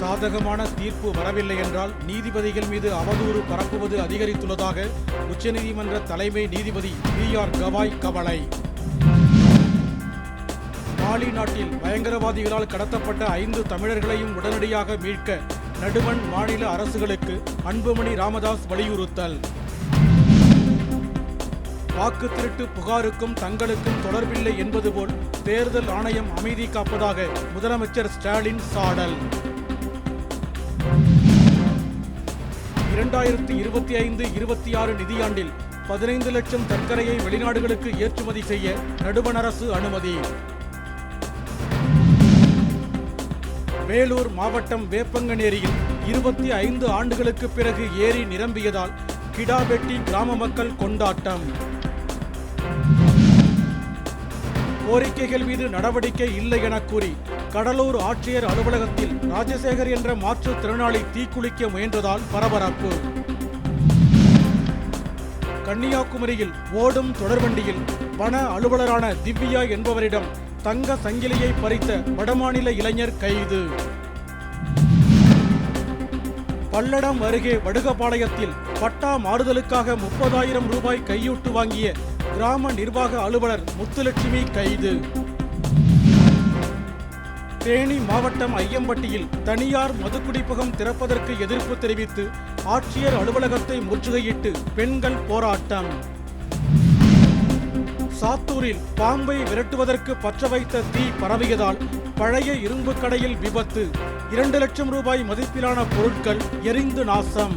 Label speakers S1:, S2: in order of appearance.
S1: சாதகமான தீர்ப்பு வரவில்லை என்றால் நீதிபதிகள் மீது அவதூறு பரப்புவது அதிகரித்துள்ளதாக உச்சநீதிமன்ற தலைமை நீதிபதி பி ஆர் கவாய் கவலை. மாலி நாட்டில் பயங்கரவாதிகளால் கடத்தப்பட்ட ஐந்து தமிழர்களையும் உடனடியாக மீட்க நடுவண் மாநில அரசுகளுக்கு அன்புமணி ராமதாஸ் வலியுறுத்தல். வாக்கு திருட்டு புகாருக்கும் தங்களுக்கும் தொடர்பில்லை என்பது போல் தேர்தல் ஆணையம் அமைதி காப்பதாக முதலமைச்சர் ஸ்டாலின் சாடல். இரண்டாயிரத்தி இருபத்தி ஐந்து இருபத்தி ஆறு நிதியாண்டில் பதினைந்து லட்சம் சர்க்கரையை வெளிநாடுகளுக்கு ஏற்றுமதி செய்ய நடுவண் அரசு அனுமதி. வேலூர் மாவட்டம் வேப்பங்கநேரியில் இருபத்தி ஐந்து ஆண்டுகளுக்கு பிறகு ஏரி நிரம்பியதால் கிடாபெட்டி கிராம மக்கள் கொண்டாட்டம். கோரிக்கைகள் மீது நடவடிக்கை இல்லை என கூறி கடலூர் ஆட்சியர் அலுவலகத்தில் ராஜசேகர் என்ற மாற்றுத்திறனாளி தீக்குளிக்க முயன்றதால் பரபரப்பு. கன்னியாகுமரியில் ஓடும் தொடர்வண்டியில் வன அலுவலரான திவ்யா என்பவரிடம் தங்க சங்கிலியை பறித்த வடமாநில இளைஞர் கைது. பல்லடம் அருகே வடுகபாளையத்தில் பட்டா மாறுதலுக்காக முப்பதாயிரம் ரூபாய் கையூட்டு வாங்கிய கிராம நிர்வாக அலுவலர் முத்துலட்சுமி கைது. தேனி மாவட்டம் ஐயம்பட்டியில் தனியார் மதுக்குடிப்பகம் திறப்பதற்கு எதிர்ப்பு தெரிவித்து ஆட்சியர் அலுவலகத்தை முற்றுகையிட்டு பெண்கள் போராட்டம். சாத்தூரில் பாம்பை விரட்டுவதற்கு பற்ற வைத்த தீ பரவியதால் பழைய இரும்பு கடையில் விபத்து. இரண்டு லட்சம் ரூபாய் மதிப்பிலான பொருட்கள் எரிந்து நாசம்.